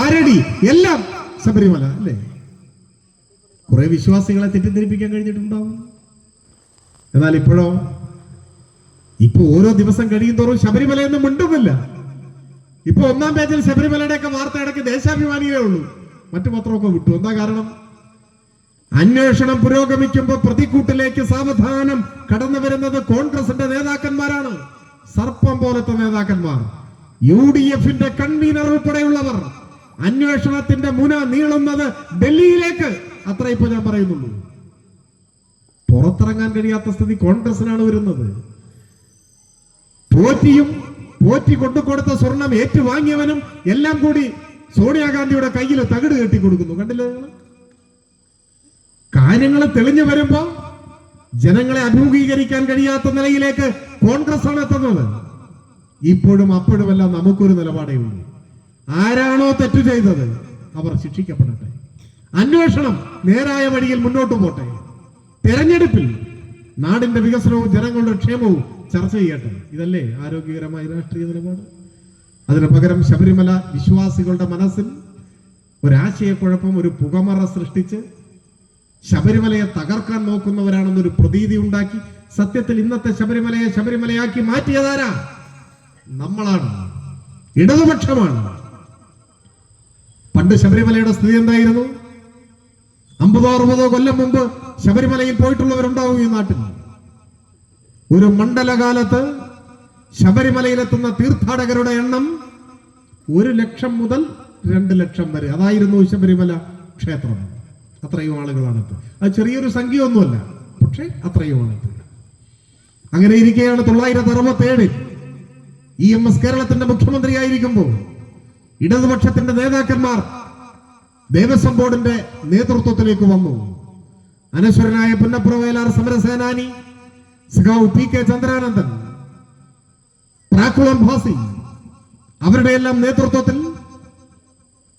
Parody എല്ലാം ശബരിമല അല്ലേ? കുറെ വിശ്വാസികളെ തെറ്റിദ്ധരിപ്പിക്കാൻ കഴിഞ്ഞിട്ടുണ്ടാവും. എന്നാൽ ഇപ്പോഴോ ഇപ്പൊ ഓരോ ദിവസം കഴിയും തോറും ശബരിമലയൊന്നും മിണ്ടുന്നില്ല. ഇപ്പൊ ഒന്നാം പേജിൽ ശബരിമലയുടെ ഒക്കെ വാർത്ത ഇടയ്ക്ക് ദേശാഭിമാനിയേ ഉള്ളൂ. മറ്റു പത്രമൊക്കെ വിട്ടു. എന്താ കാരണം? അന്വേഷണം പുരോഗമിക്കുമ്പോൾ പ്രതിക്കൂട്ടിലേക്ക് സാവധാനം കടന്നു വരുന്നത് കോൺഗ്രസിന്റെ നേതാക്കന്മാരാണ്. സർപ്പം പോലത്തെ നേതാക്കന്മാർ. യു ഡി എഫിന്റെ കൺവീനർ ഉൾപ്പെടെയുള്ളവർ. അന്വേഷണത്തിന്റെ മുന നീളുന്നത് ഡൽഹിയിലേക്ക്. അത്ര ഇപ്പൊ ഞാൻ പറയുന്നുള്ളൂ. പുറത്തിറങ്ങാൻ കഴിയാത്ത സ്ഥിതി കോൺഗ്രസിനാണ് വരുന്നത്. പോറ്റിയും പോറ്റി കൊണ്ടുകൊടുത്ത സ്വർണം ഏറ്റുവാങ്ങിയവനും എല്ലാം കൂടി സോണിയാഗാന്ധിയുടെ കയ്യിൽ തകിട് കെട്ടി കൊടുക്കുന്നു. കണ്ടില്ലേ നിങ്ങൾ? കാര്യങ്ങൾ തെളിഞ്ഞു വരുമ്പോ ജനങ്ങളെ അഭിമുഖീകരിക്കാൻ കഴിയാത്ത നിലയിലേക്ക് കോൺഗ്രസ് ആണ് എത്തുന്നത്. ഇപ്പോഴും അപ്പോഴുമെല്ലാം നമുക്കൊരു നിലപാടേ ഉള്ളൂ. ആരാണോ തെറ്റ് ചെയ്തത്? അവർ ശിക്ഷിക്കപ്പെടട്ടെ. അന്വേഷണം നേരായ വഴിയിൽ മുന്നോട്ട് പോട്ടെ. തെരഞ്ഞെടുപ്പിൽ നാടിന്റെ വികസനവും ജനങ്ങളുടെ ക്ഷേമവും ചർച്ച ചെയ്യട്ടെ. ഇതല്ലേ ആരോഗ്യകരമായ രാഷ്ട്രീയ നിലപാട്? അതിന് പകരം ശബരിമല വിശ്വാസികളുടെ മനസ്സിൽ ഒരാശയക്കുഴപ്പം ഒരു പുകമറ സൃഷ്ടിച്ച് ശബരിമലയെ തകർക്കാൻ നോക്കുന്നവരാണെന്നൊരു പ്രതീതി ഉണ്ടാക്കി സത്യത്തിൽ ഇന്നത്തെ ശബരിമലയെ ശബരിമലയാക്കി മാറ്റിയതാരാ? നമ്മളാണ്. ഇടതുപക്ഷമാണ്. പണ്ട് ശബരിമലയുടെ സ്ഥിതി എന്തായിരുന്നു? അമ്പതോ അറുപതോ കൊല്ലം മുമ്പ് ശബരിമലയിൽ പോയിട്ടുള്ളവരുണ്ടാവും ഈ നാട്ടിൽ. ഒരു മണ്ഡലകാലത്ത് ശബരിമലയിലെത്തുന്ന തീർത്ഥാടകരുടെ എണ്ണം ഒരു ലക്ഷം മുതൽ രണ്ട് ലക്ഷം വരെ. അതായിരുന്നു ശബരിമല ക്ഷേത്രം. അത്രയും ആളുകളാണ് അത് ചെറിയൊരു സംഖ്യയൊന്നുമല്ല പക്ഷേ അത്രയുമാണ് അങ്ങനെ ഇരിക്കുകയാണ് തൊള്ളായിരത്തി അറുപത്തി ഏഴിൽ ഇ എം എസ് കേരളത്തിന്റെ മുഖ്യമന്ത്രിയായിരിക്കുമ്പോൾ ഇടതുപക്ഷത്തിന്റെ നേതാക്കന്മാർ ദേവസ്വം ബോർഡിന്റെ നേതൃത്വത്തിലേക്ക് വന്നു. അനശ്വരനായ പുന്നപ്ര വയലാർ സമരസേനാനി സഖാവ് പി കെ ചന്ദ്രാനന്ദൻ പ്രാക്കുളം ഭാസി അവരുടെ എല്ലാം നേതൃത്വത്തിൽ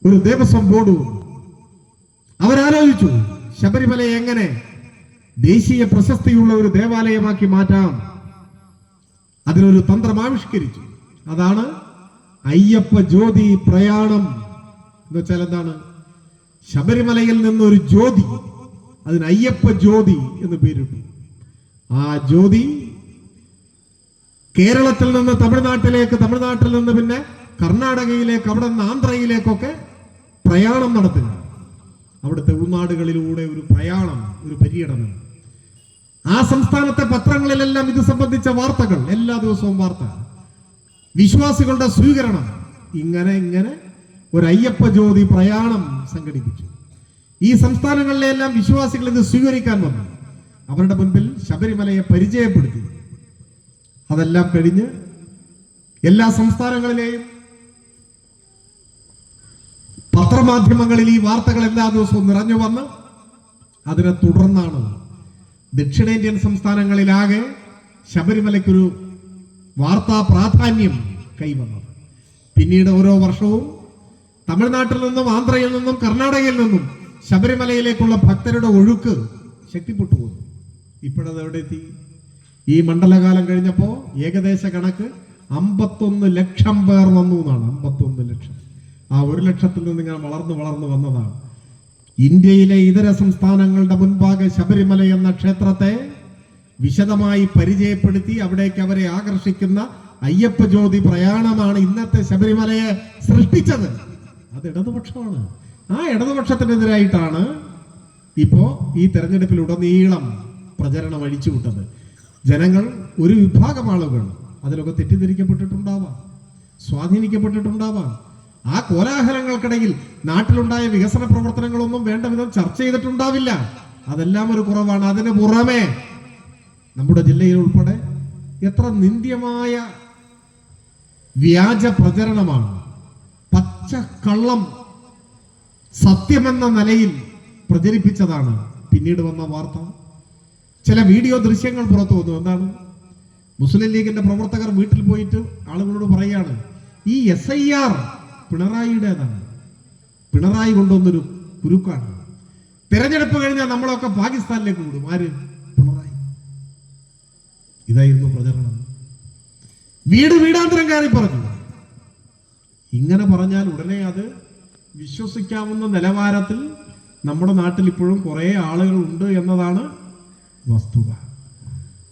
ഒരു ദേവസ്വം ബോർഡ് അവരാലോചിച്ചു ശബരിമല എങ്ങനെ ദേശീയ പ്രശസ്തിയുള്ള ഒരു ദേവാലയമാക്കി മാറ്റാം. അതിനൊരു തന്ത്രം ആവിഷ്കരിച്ചു. അതാണ് അയ്യപ്പ ജ്യോതി പ്രയാണം എന്ന് വെച്ചാൽ എന്താണ്? ശബരിമലയിൽ നിന്നൊരു ജ്യോതി അതിന് അയ്യപ്പ ജ്യോതി എന്ന് പേരിട്ടു. ആ ജ്യോതി കേരളത്തിൽ നിന്ന് തമിഴ്നാട്ടിലേക്ക് തമിഴ്നാട്ടിൽ നിന്ന് പിന്നെ കർണാടകയിലേക്ക് അവിടെ നിന്ന് ആന്ധ്രയിലേക്കൊക്കെ പ്രയാണം നടത്തുക അവിടുത്തെ ഉൾനാടുകളിലൂടെ ഒരു പ്രയാണം ഒരു പര്യടനം. ആ സംസ്ഥാനത്തെ പത്രങ്ങളിലെല്ലാം ഇത് സംബന്ധിച്ച വാർത്തകൾ എല്ലാ ദിവസവും വാർത്ത. വിശ്വാസികളുടെ സ്വീകരണം. ഇങ്ങനെ ഇങ്ങനെ ഒരു അയ്യപ്പ ജ്യോതി പ്രയാണം സംഘടിപ്പിച്ചു. ഈ സംസ്ഥാനങ്ങളിലെല്ലാം വിശ്വാസികൾ ഇത് സ്വീകരിക്കാൻ വന്നു. അവരുടെ മുൻപിൽ ശബരിമലയെ പരിചയപ്പെടുത്തി. അതെല്ലാം കഴിഞ്ഞ് എല്ലാ സംസ്ഥാനങ്ങളിലെയും പത്രമാധ്യമങ്ങളിൽ ഈ വാർത്തകൾ എല്ലാ ദിവസവും നിറഞ്ഞു വന്ന് അതിനെ തുടർന്നാണ് ദക്ഷിണേന്ത്യൻ സംസ്ഥാനങ്ങളിലാകെ ശബരിമലയ്ക്കൊരു വാർത്താ പ്രാധാന്യം കൈവന്നത്. പിന്നീട് ഓരോ വർഷവും തമിഴ്നാട്ടിൽ നിന്നും ആന്ധ്രയിൽ നിന്നും കർണാടകയിൽ നിന്നും ശബരിമലയിലേക്കുള്ള ഭക്തരുടെ ഒഴുക്ക് ശക്തിപ്പെട്ടു പോകുന്നു ഇപ്പോഴത് എവിടെ എത്തി ഈ മണ്ഡലകാലം കഴിഞ്ഞപ്പോൾ ഏകദേശ കണക്ക് അമ്പത്തൊന്ന് ലക്ഷം പേർ വന്നു എന്നാണ്. അമ്പത്തൊന്ന് ലക്ഷം. ആ ഒരു ലക്ഷത്തിൽ നിന്ന് ഇങ്ങനെ വളർന്നു വളർന്നു വന്നതാണ്. ഇന്ത്യയിലെ ഇതര സംസ്ഥാനങ്ങളുടെ മുൻപാകെ ശബരിമല എന്ന ക്ഷേത്രത്തെ വിശദമായി പരിചയപ്പെടുത്തി അവിടേക്ക് അവരെ ആകർഷിക്കുന്ന അയ്യപ്പ ജ്യോതി പ്രയാണമാണ് ഇന്നത്തെ ശബരിമലയെ സൃഷ്ടിച്ചത്. അത് ഇടതുപക്ഷമാണ്. ആ ഇടതുപക്ഷത്തിനെതിരായിട്ടാണ് ഇപ്പോ ഈ തെരഞ്ഞെടുപ്പിലുടനീളം പ്രചരണം അഴിച്ചുവിട്ടത്. ജനങ്ങൾ ഒരു വിഭാഗം ആളുകൾ അതിലൊക്കെ തെറ്റിദ്ധരിക്കപ്പെട്ടിട്ടുണ്ടാവാം സ്വാധീനിക്കപ്പെട്ടിട്ടുണ്ടാവാം. ആ കോലാഹലങ്ങൾക്കിടയിൽ നാട്ടിലുണ്ടായ വികസന പ്രവർത്തനങ്ങളൊന്നും വേണ്ട വിധം ചർച്ച ചെയ്തിട്ടുണ്ടാവില്ല. അതെല്ലാം ഒരു കുറവാണ്. അതിന് പുറമെ നമ്മുടെ ജില്ലയിൽ ഉൾപ്പെടെ എത്ര നിന്ദ്യമായ വ്യാജ പ്രചരണമാണ്. പച്ച കള്ളം സത്യമെന്ന നിലയിൽ പ്രചരിപ്പിച്ചതാണ്. പിന്നീട് വന്ന വാർത്ത. ചില വീഡിയോ ദൃശ്യങ്ങൾ പുറത്തു വന്നു. എന്താണ്? മുസ്ലിം ലീഗിന്റെ പ്രവർത്തകർ വീട്ടിൽ പോയിട്ട് ആളുകളോട് പറയാണ് ഈ എസ് ഐ ആർ പിണറായിയുടേതാണ്. പിണറായി കൊണ്ടുവന്നൊരു കുരുക്കാണ്. തിരഞ്ഞെടുപ്പ് കഴിഞ്ഞാൽ നമ്മളൊക്കെ പാകിസ്ഥാനിലേക്ക് വിടും ആര്? ഇതായിരുന്നു പ്രചരണം. വീട് വീടാന്തരം കയറി പറഞ്ഞു. ഇങ്ങനെ പറഞ്ഞാൽ ഉടനെ അത് വിശ്വസിക്കാവുന്ന നിലവാരത്തിൽ നമ്മുടെ നാട്ടിൽ ഇപ്പോഴും കുറേ ആളുകൾ ഉണ്ട് എന്നതാണ് വസ്തുത.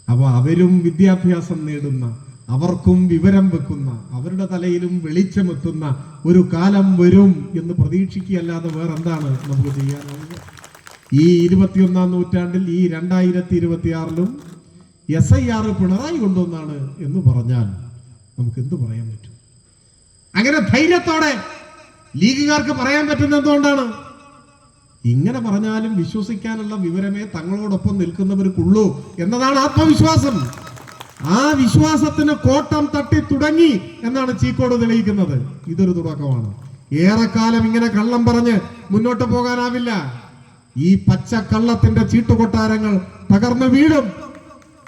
അപ്പോൾ അവരും വിദ്യാഭ്യാസം നേടുന്ന അവർക്കും വിവരം വെക്കുന്ന അവരുടെ തലയിലും വെളിച്ചമെത്തുന്ന ഒരു കാലം വരും എന്ന് പ്രതീക്ഷിക്കുകയല്ലാതെ വേറെന്താണ് നമുക്ക് ചെയ്യാനുള്ളത് ഈ ഇരുപത്തിയൊന്നാം നൂറ്റാണ്ടിൽ ഈ രണ്ടായിരത്തി ഇരുപത്തിയാറിലും എസ് ഐ ആർ പിണറായി കൊണ്ടുവന്നാണ് എന്ന് പറഞ്ഞാൽ നമുക്ക് എന്ത് പറയാൻ പറ്റും? അങ്ങനെ ധൈര്യത്തോടെ ലീഗുകാർക്ക് പറയാൻ പറ്റുന്ന എന്തുകൊണ്ടാണ്? ഇങ്ങനെ പറഞ്ഞാലും വിശ്വസിക്കാനുള്ള വിവരമേ തങ്ങളോടൊപ്പം നിൽക്കുന്നവർക്കുള്ളൂ എന്നതാണ് ആത്മവിശ്വാസം. ആ വിശ്വാസത്തിന് കോട്ടം തട്ടി തുടങ്ങി എന്നാണ് ചീക്കോട് തെളിയിക്കുന്നത്. ഇതൊരു തുടക്കമാണ്. ഏറെക്കാലം ഇങ്ങനെ കള്ളം പറഞ്ഞ് മുന്നോട്ട് പോകാനാവില്ല. ഈ പച്ച കള്ളത്തിന്റെ ചീട്ടുകൊട്ടാരങ്ങൾ തകർന്നു വീഴും.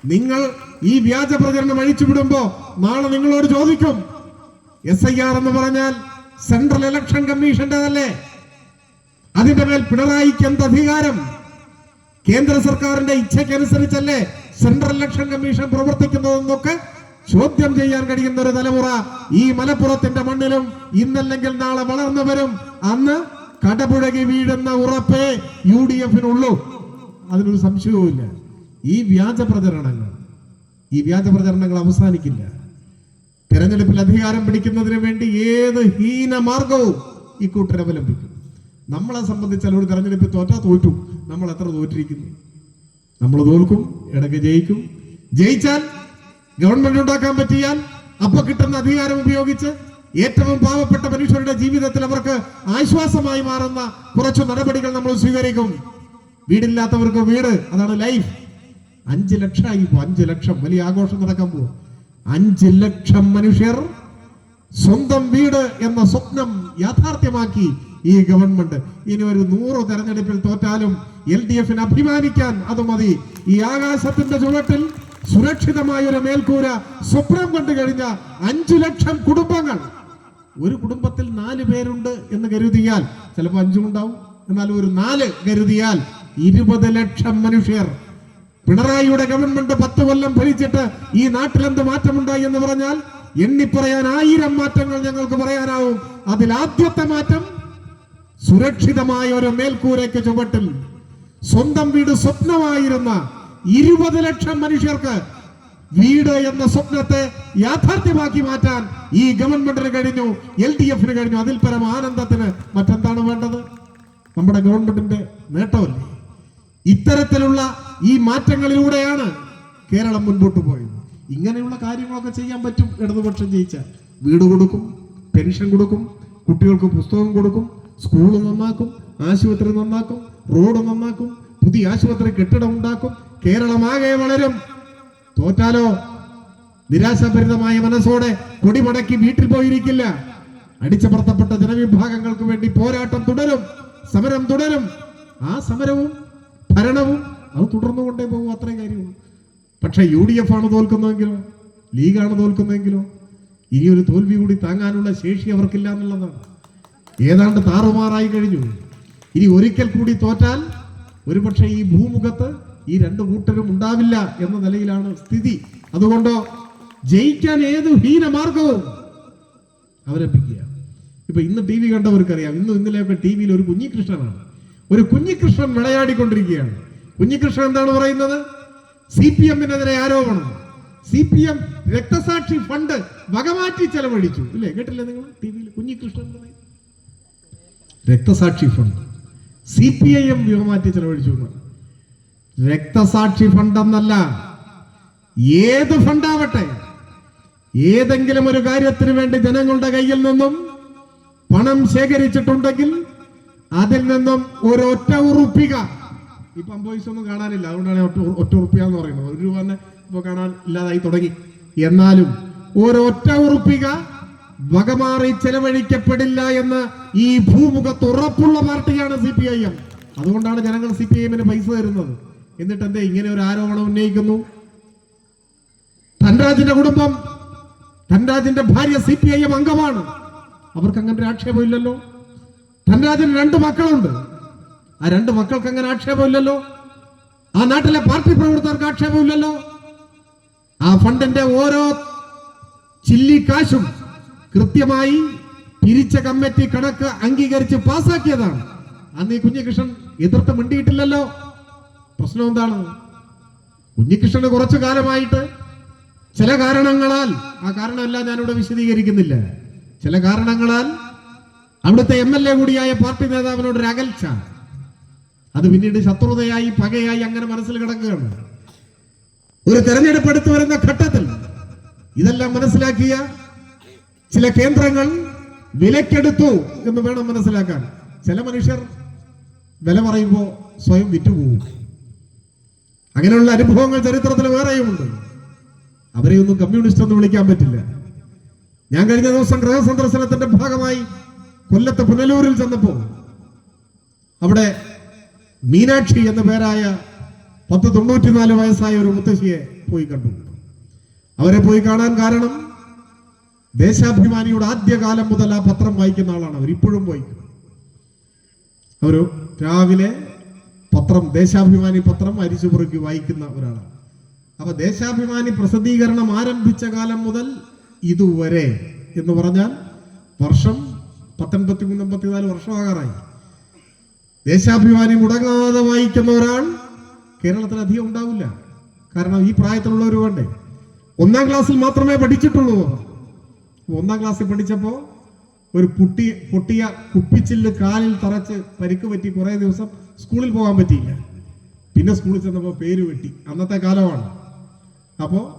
നിങ്ങൾ ഈ വ്യാജ പ്രചരണം അഴിച്ചുവിടുമ്പോ നാളെ നിങ്ങളോട് ചോദിക്കും. എസ് ഐ ആർ എന്ന് പറഞ്ഞാൽ സെൻട്രൽ ഇലക്ഷൻ കമ്മീഷന്റേതല്ലേ അതിന്റെ മേൽ പിണറായിക്ക് എന്ത് അധികാരം? കേന്ദ്ര സർക്കാരിന്റെ ഇച്ഛയ്ക്കനുസരിച്ചല്ലേ സെൻട്രൽ ഇലക്ഷൻ കമ്മീഷൻ പ്രവർത്തിക്കുന്നതെന്നൊക്കെ ചോദ്യം ചെയ്യാൻ കഴിയുന്ന ഒരു തലമുറ ഈ മലപ്പുറത്തിന്റെ മണ്ണിലും ഇന്നല്ലെങ്കിൽ നാളെ വളർന്നു വരും. അന്ന് കടപുഴകി വീഴുന്ന ഉറപ്പേ യു ഡി എഫിനുള്ളൂ. അതിനൊരു സംശയവുമില്ല. ഈ വ്യാജ പ്രചരണങ്ങൾ ഈ വ്യാജ പ്രചരണങ്ങൾ അവസാനിക്കില്ല. തെരഞ്ഞെടുപ്പിൽ അധികാരം പിടിക്കുന്നതിന് വേണ്ടി ഏത് ഹീന മാർഗവും ഈ കൂട്ടർ അവലംബിക്കും. നമ്മളെ സംബന്ധിച്ച് ഒരു തെരഞ്ഞെടുപ്പിൽ തോറ്റാ തോറ്റു. നമ്മൾ എത്ര തോറ്റിരിക്കുന്നു? നമ്മൾ തോൽക്കും ഇടയ്ക്ക് ജയിക്കും. ജയിച്ചാൽ ഗവൺമെന്റ് ഉണ്ടാക്കാൻ പറ്റിയാൽ അപ്പൊ കിട്ടുന്ന അധികാരം ഉപയോഗിച്ച് ഏറ്റവും പാവപ്പെട്ട മനുഷ്യരുടെ ജീവിതത്തിൽ അവർക്ക് ആശ്വാസമായി മാറുന്ന കുറച്ചു നടപടികൾ നമ്മൾ സ്വീകരിക്കും. വീടില്ലാത്തവർക്ക് വീട് അതാണ് ലൈഫ് അഞ്ച് ലക്ഷമായി ഇപ്പോ അഞ്ച് ലക്ഷം. വലിയ ആഘോഷം നടക്കാൻ പോകും അഞ്ച് ലക്ഷം മനുഷ്യർ സ്വന്തം വീട് എന്ന സ്വപ്നം യാഥാർത്ഥ്യമാക്കി ഈ ഗവൺമെന്റ്. ഇനി ഒരു നൂറ് തെരഞ്ഞെടുപ്പിൽ തോറ്റാലും എൽ ഡി എഫിന് അഭിമാനിക്കാൻ അത് മതി. ഈ ആകാശത്തിന്റെ ചുവട്ടിൽ സുരക്ഷിതമായ ഒരു മേൽക്കൂര സ്വപ്നം കണ്ടു കഴിഞ്ഞ അഞ്ചു ലക്ഷം കുടുംബങ്ങൾ. ഒരു കുടുംബത്തിൽ നാല് പേരുണ്ട് എന്ന് കരുതിയാൽ ചിലപ്പോൾ അഞ്ചും ഉണ്ടാവും. എന്നാൽ ഒരു നാല് കരുതിയാൽ ഇരുപത് ലക്ഷം മനുഷ്യർ പിണറായിയുടെ ഗവൺമെന്റ് പത്ത് കൊല്ലം ഭരിച്ചിട്ട് ഈ നാട്ടിൽ എന്ത് മാറ്റമുണ്ടായി എന്ന് പറഞ്ഞാൽ എണ്ണിപ്പറയാൻ ആയിരം മാറ്റങ്ങൾ ഞങ്ങൾക്ക് പറയാനാവും. അതിൽ ആദ്യത്തെ മാറ്റം സുരക്ഷിതമായ ഒരു മേൽക്കൂരയ്ക്ക് ചുവട്ടിൽ സ്വന്തം വീട് സ്വപ്നമായിരുന്ന ഇരുപത് ലക്ഷം മനുഷ്യർക്ക് വീട് എന്ന സ്വപ്നത്തെ യാഥാർത്ഥ്യമാക്കി മാറ്റാൻ ഈ ഗവൺമെന്റിന് കഴിഞ്ഞു എൽ ഡി എഫിന് കഴിഞ്ഞു. അതിൽ പരം ആനന്ദത്തിന് മറ്റെന്താണ് വേണ്ടത്? നമ്മുടെ ഗവൺമെന്റിന്റെ നേട്ടമല്ലേ? ഇത്തരത്തിലുള്ള ഈ മാറ്റങ്ങളിലൂടെയാണ് കേരളം മുൻപോട്ട് പോയത്. ഇങ്ങനെയുള്ള കാര്യങ്ങളൊക്കെ ചെയ്യാൻ പറ്റും ഇടതുപക്ഷം ജയിച്ചാൽ വീട് കൊടുക്കും പെൻഷൻ കൊടുക്കും കുട്ടികൾക്ക് പുസ്തകം കൊടുക്കും സ്കൂൾ നന്നാക്കും ആശുപത്രി നന്നാക്കും റോഡ് നന്നാക്കും പുതിയ ആശുപത്രി കെട്ടിടം ഉണ്ടാക്കും. കേരളമാകെ വളരും. തോറ്റാലോ? നിരാശാഭരിതമായ മനസ്സോടെ കൊടിമടക്കി വീട്ടിൽ പോയിരിക്കില്ല. അടിച്ചമർത്തപ്പെട്ട ജനവിഭാഗങ്ങൾക്ക് വേണ്ടി പോരാട്ടം തുടരും സമരം തുടരും. ആ സമരവും ഭരണവും അത് തുടർന്നു കൊണ്ടേ പോകും അത്രേ കാര്യമുള്ളൂ പക്ഷേ യു ഡി എഫ് ആണ് തോൽക്കുന്നതെങ്കിലോ ലീഗാണ് തോൽക്കുന്നതെങ്കിലോ ഇനി ഒരു തോൽവി കൂടി താങ്ങാനുള്ള ശേഷി അവർക്കില്ല എന്നുള്ളതാണ്. ഏതാണ്ട് താറുമാറായി കഴിഞ്ഞു. ഇനി ഒരിക്കൽ കൂടി തോറ്റാൽ ഒരുപക്ഷെ ഈ ഭൂമുഖത്ത് ഈ രണ്ട് കൂട്ടരും ഉണ്ടാവില്ല എന്ന നിലയിലാണ് സ്ഥിതി. അതുകൊണ്ടോ ജയിക്കാൻ ഏത് ഹീനമാർഗവും അവലംബിക്കുക ഇപ്പൊ ഇന്ന് ടി വി കണ്ടവർക്കറിയാം. ഇന്നും ഇന്നലെയൊക്കെ ടി വിയിൽ ഒരു കുഞ്ഞികൃഷ്ണനാണ്. ഒരു കുഞ്ഞികൃഷ്ണൻ വിളയാടിക്കൊണ്ടിരിക്കുകയാണ്. കുഞ്ഞികൃഷ്ണൻ എന്താണ് പറയുന്നത്? സി പി എമ്മിനെതിരെ ആരോപണം. സി പി എം രക്തസാക്ഷി ഫണ്ട് വകമാറ്റി ചെലവഴിച്ചു. ഇല്ലേ? കേട്ടില്ലേ നിങ്ങൾ? ടി വിയിൽ കുഞ്ഞികൃഷ്ണൻ പറയും രക്തസാക്ഷി fund. C P I M വകമാറ്റി ചെലവഴിച്ചു രക്തസാക്ഷി ഫണ്ട് എന്നല്ല ഏത് ഫണ്ടാവട്ടെ? ഏതെങ്കിലും ഒരു കാര്യത്തിന് വേണ്ടി ജനങ്ങളുടെ കയ്യിൽ നിന്നും പണം ശേഖരിച്ചിട്ടുണ്ടെങ്കിൽ അതിൽ നിന്നും ഒരൊറ്റ ഉറുപ്പിക. ഈ പമ്പോയ്സ് ഒന്നും കാണാനില്ല. അതുകൊണ്ടാണ് ഒറ്റ ഒറ്റ ഉറുപ്പിക എന്ന് പറയുന്നത്. ഒരു രൂപ തന്നെ ഇപ്പൊ കാണാൻ ഇല്ലാതായി തുടങ്ങി. എന്നാലും ഒരൊറ്റ ഉറുപ്പിക വകമാറി ചെലവഴിക്കപ്പെടില്ല എന്ന് ഈ ഭൂമുഖത്ത് ഉറപ്പുള്ള പാർട്ടിയാണ് സി പി ഐ എം അതുകൊണ്ടാണ് ജനങ്ങൾ സി പി ഐ എമ്മിന് പൈസ തരുന്നത്. എന്നിട്ട് എന്തേ ഇങ്ങനെ ഒരു ആരോപണം ഉന്നയിക്കുന്നു? ധൻരാജിന്റെ കുടുംബം ധൻരാജിന്റെ ഭാര്യ സി പി ഐ എം അംഗമാണ്. അവർക്ക് അങ്ങനെ ഒരു ആക്ഷേപമില്ലല്ലോ. ധൻരാജിന് രണ്ട് മക്കളുണ്ട്. ആ രണ്ട് മക്കൾക്ക് അങ്ങനെ ആക്ഷേപമില്ലല്ലോ. ആ നാട്ടിലെ പാർട്ടി പ്രവർത്തകർക്ക് ആക്ഷേപമില്ലല്ലോ. ആ ഫണ്ടിന്റെ ഓരോ ചില്ലി കാശും കൃത്യമായി പിരിച്ച കമ്മിറ്റി കണക്ക് അംഗീകരിച്ച് പാസാക്കിയതാണ്. അന്ന് ഈ കുഞ്ഞികൃഷ്ണൻ എതിർത്ത് മിണ്ടിയിട്ടില്ലല്ലോ. പ്രശ്നം എന്താണ്? കുഞ്ഞികൃഷ്ണന് കുറച്ചു കാലമായിട്ട് ചില കാരണങ്ങളാൽ ആ കാരണമെല്ലാം ഞാനിവിടെ വിശദീകരിക്കുന്നില്ല. ചില കാരണങ്ങളാൽ അവിടുത്തെ എം എൽ എ കൂടിയായ പാർട്ടി നേതാവിനോട് ഒരു അകൽച്ച. അത് പിന്നീട് ശത്രുതയായി പകയായി അങ്ങനെ മനസ്സിൽ കിടക്കുകയാണ്. ഒരു തെരഞ്ഞെടുപ്പ് എടുത്തു വരുന്ന ഘട്ടത്തിൽ ഇതെല്ലാം മനസ്സിലാക്കിയ ചില കേന്ദ്രങ്ങൾ വിലക്കെടുത്തു എന്ന് വേണം മനസ്സിലാക്കാൻ. ചില മനുഷ്യർ വില പറയുമ്പോൾ സ്വയം വിറ്റുപോകും. അങ്ങനെയുള്ള അനുഭവങ്ങൾ ചരിത്രത്തിൽ വേറെയുമുണ്ട്. അവരെയൊന്നും കമ്മ്യൂണിസ്റ്റ് എന്ന് വിളിക്കാൻ പറ്റില്ല. ഞാൻ കഴിഞ്ഞ ദിവസം ഗൃഹസന്ദർശനത്തിന്റെ ഭാഗമായി കൊല്ലത്ത് പുനലൂരിൽ ചെന്നപ്പോൾ അവിടെ മീനാക്ഷി എന്ന പേരായ പത്ത് തൊണ്ണൂറ്റിനാല് വയസ്സായ ഒരു മുത്തശ്ശിയെ പോയി കണ്ടു. അവരെ പോയി കാണാൻ കാരണം ദേശാഭിമാനിയുടെ ആദ്യകാലം മുതൽ ആ പത്രം വായിക്കുന്ന ആളാണ് അവർ. ഇപ്പോഴും പോയി അവർ രാവിലെ പത്രം ദേശാഭിമാനി പത്രം അരിച്ചു പുറക്കി വായിക്കുന്ന ഒരാളാണ്. അപ്പൊ ദേശാഭിമാനി പ്രസിദ്ധീകരണം ആരംഭിച്ച കാലം മുതൽ ഇതുവരെ എന്ന് പറഞ്ഞാൽ വർഷം പത്തൊൻപത്തി മൂന്ന് അമ്പത്തിനാല് വർഷമാകാറായി. ദേശാഭിമാനി മുടങ്ങാതെ വായിക്കുന്ന ഒരാൾ കേരളത്തിൽ അധികം ഉണ്ടാവില്ല. കാരണം ഈ പ്രായത്തിലുള്ളവർ വേണ്ടേ? ഒന്നാം ക്ലാസ്സിൽ മാത്രമേ പഠിച്ചിട്ടുള്ളൂ. ഒന്നാം ക്ലാസ്സിൽ പഠിച്ചപ്പോൾ ഒരു പുട്ടി പൊട്ടിയ കുപ്പിച്ചില്ല് കാലിൽ തറച്ച് പരിക്ക് പറ്റി കുറേ ദിവസം സ്കൂളിൽ പോകാൻ പറ്റിയില്ല. പിന്നെ സ്കൂളിൽ ചെന്നപ്പോൾ പേര് വെട്ടി. അന്നത്തെ കാലമാണ്. അപ്പോൾ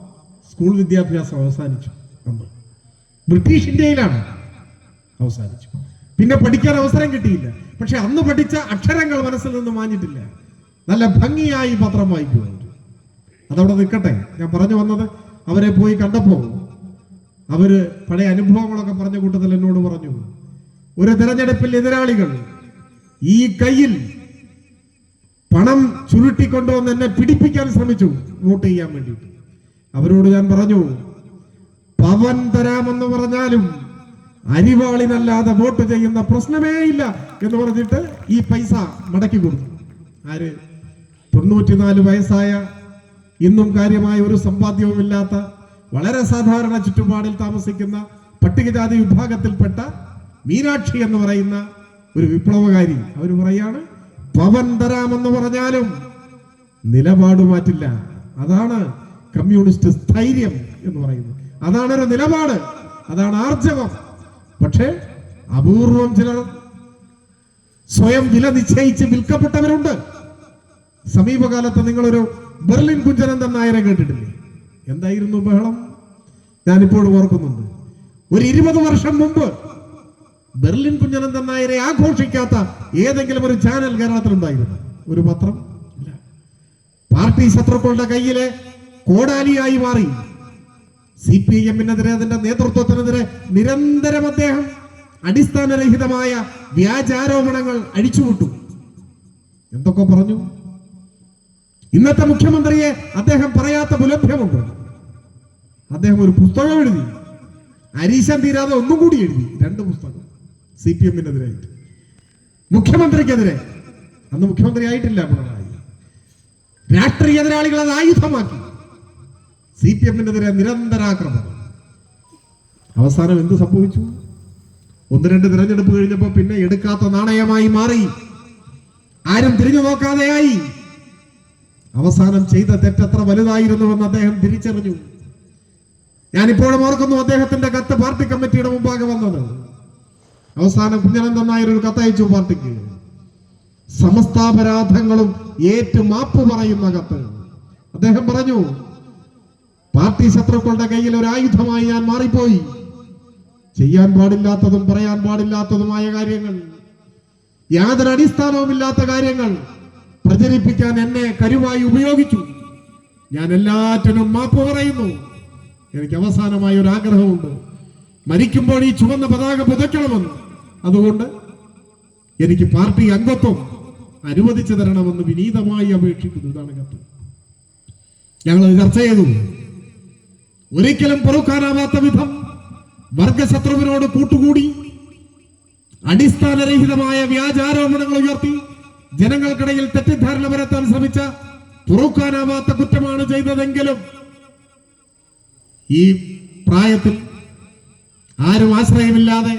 സ്കൂൾ വിദ്യാഭ്യാസം അവസാനിച്ചു. നമ്മൾ. ബ്രിട്ടീഷ് ഇന്ത്യയിലാണ്. അവസാനിച്ചു. പിന്നെ പഠിക്കാൻ അവസരം കിട്ടിയില്ല. പക്ഷെ അന്ന് പഠിച്ച അക്ഷരങ്ങൾ മനസ്സിൽ നിന്ന് മാഞ്ഞിട്ടില്ല. നല്ല ഭംഗിയായി പത്രം വായിക്കുമായിരുന്നു. അതവിടെ നിൽക്കട്ടെ. ഞാൻ പറഞ്ഞു വന്നത് അവരെ പോയി കണ്ടപ്പോൾ. അവർ പഴയ അനുഭവങ്ങളൊക്കെ പറഞ്ഞ കൂട്ടത്തിൽ എന്നോട് പറഞ്ഞു. ഒരു തെരഞ്ഞെടുപ്പിൽ എതിരാളികൾ ഈ കയ്യിൽ പണം ചുരുട്ടിക്കൊണ്ടുവന്ന് എന്നെ പിടിപ്പിക്കാൻ ശ്രമിച്ചു. വോട്ട് ചെയ്യാൻ വേണ്ടി അവരോട് ഞാൻ പറഞ്ഞു പവൻ തരാമെന്ന് പറഞ്ഞാലും അരിവാളിനല്ലാതെ വോട്ട് ചെയ്യുന്ന പ്രശ്നമേ ഇല്ല എന്ന് പറഞ്ഞിട്ട് ഈ പൈസ മടക്കി കൊടുത്തു. ആര്? തൊണ്ണൂറ്റിനാല് വയസ്സായ ഇന്നും കാര്യമായ ഒരു സമ്പാദ്യവുമില്ലാത്ത വളരെ സാധാരണ ചുറ്റുപാടിൽ താമസിക്കുന്ന പട്ടികജാതി വിഭാഗത്തിൽപ്പെട്ട മീനാക്ഷി എന്ന് പറയുന്ന ഒരു വിപ്ലവകാരി. അവർ പറയാണ് പവൻ തരാമെന്ന് പറഞ്ഞാലും നിലപാട് മാറ്റില്ല. അതാണ് കമ്മ്യൂണിസ്റ്റ് സ്ഥൈര്യം എന്ന് പറയുന്നത്. അതാണ് ഒരു നിലപാട്. അതാണ് ആർജവം. പക്ഷേ അപൂർവം ചിലർ സ്വയം വില നിശ്ചയിച്ച് വിൽക്കപ്പെട്ടവരുണ്ട്. സമീപകാലത്ത് നിങ്ങളൊരു ബെർലിൻ കുഞ്ചനന്ദൻ നായരെ കേട്ടിട്ടില്ലേ? എന്തായിരുന്നു ബഹളം? ഞാനിപ്പോഴും ഓർക്കുന്നുണ്ട്. ഒരു ഇരുപത് വർഷം മുമ്പ് ബെർലിൻ കുഞ്ഞനന്ദൻ നായരെ ആഘോഷിക്കാത്ത ഏതെങ്കിലും ഒരു ചാനൽ കേരളത്തിലുണ്ടായിരുന്നു ഒരു പത്രം? പാർട്ടി ശത്രുക്കളുടെ കയ്യിലെ കോടാലിയായി മാറി. സി പി എമ്മിനെതിരെ അതിന്റെ നേതൃത്വത്തിനെതിരെ നിരന്തരം അദ്ദേഹം അടിസ്ഥാനരഹിതമായ വ്യാജാരോപണങ്ങൾ അഴിച്ചുവിട്ടു. എന്തൊക്കെ പറഞ്ഞു? ഇന്നത്തെ മുഖ്യമന്ത്രിയെ അദ്ദേഹം പറയാത്ത പുലഭ്യമുണ്ട് അദ്ദേഹം ഒരു പുസ്തകം എഴുതി അരീശൻ തീരാതെ ഒന്നും കൂടി എഴുതി രണ്ട് പുസ്തകം സി പി എമ്മിനെതിരായിട്ട് മുഖ്യമന്ത്രിക്കെതിരെ. അന്ന് മുഖ്യമന്ത്രി ആയിട്ടില്ല പിണറായി. രാഷ്ട്രീയ എതിരാളികൾ ആയുധമാക്കി. സി പി എമ്മിനെതിരെ നിരന്തരാക്രമണം അവസാനം എന്ത് സംഭവിച്ചു? ഒന്ന് രണ്ട് തിരഞ്ഞെടുപ്പ് കഴിഞ്ഞപ്പോൾ പിന്നെ എടുക്കാത്ത നാണയമായി മാറി. ആരും തിരിഞ്ഞു നോക്കാതെയായി. അവസാനം ചെയ്ത തെറ്റെത്ര വലുതായിരുന്നുവെന്ന് അദ്ദേഹം തിരിച്ചറിഞ്ഞു. ഞാനിപ്പോഴും ഓർക്കുന്നു അദ്ദേഹത്തിന്റെ കത്ത് പാർട്ടി കമ്മിറ്റിയുടെ മുമ്പാകെ വന്നത്. അവസാനം കുഞ്ഞനന്ദൻ നായർ ഒരു കത്തയച്ചു പാർട്ടിക്ക്. സമസ്താപരാധങ്ങളും ഏറ്റു മാപ്പ് പറയുന്ന കത്ത്. അദ്ദേഹം പറഞ്ഞു പാർട്ടി ശത്രുക്കളുടെ കയ്യിൽ ഒരു ആയുധമായി ഞാൻ മാറിപ്പോയി. ചെയ്യാൻ പാടില്ലാത്തതും പറയാൻ പാടില്ലാത്തതുമായ കാര്യങ്ങൾ യാതൊരു അടിസ്ഥാനവുമില്ലാത്ത കാര്യങ്ങൾ പ്രചരിപ്പിക്കാൻ എന്നെ കരുവായി ഉപയോഗിച്ചു. ഞാൻ എല്ലാറ്റിനും മാപ്പ് പറയുന്നു. എനിക്ക് അവസാനമായ ഒരു ആഗ്രഹമുണ്ട്. മരിക്കുമ്പോൾ ഈ ചുവന്ന പതാക പുതയ്ക്കണമെന്ന്. അതുകൊണ്ട് എനിക്ക് പാർട്ടി അംഗത്വം അനുവദിച്ചു തരണമെന്ന് വിനീതമായി അപേക്ഷിക്കുന്നു. ഇതാണ് കത്ത്. ഞങ്ങൾ ചർച്ച ചെയ്തു. ഒരിക്കലും പൊറുക്കാനാവാത്ത വിധം വർഗശത്രുവിനോട് കൂട്ടുകൂടി അടിസ്ഥാനരഹിതമായ വ്യാജാരോപണങ്ങൾ ഉയർത്തി ജനങ്ങൾക്കിടയിൽ തെറ്റിദ്ധാരണ പരത്താൻ ശ്രമിച്ച പൊറുക്കാനാവാത്ത കുറ്റമാണ് ചെയ്തതെങ്കിലും ഈ പ്രായത്തിൽ ആരും ആശ്രയമില്ലാതെ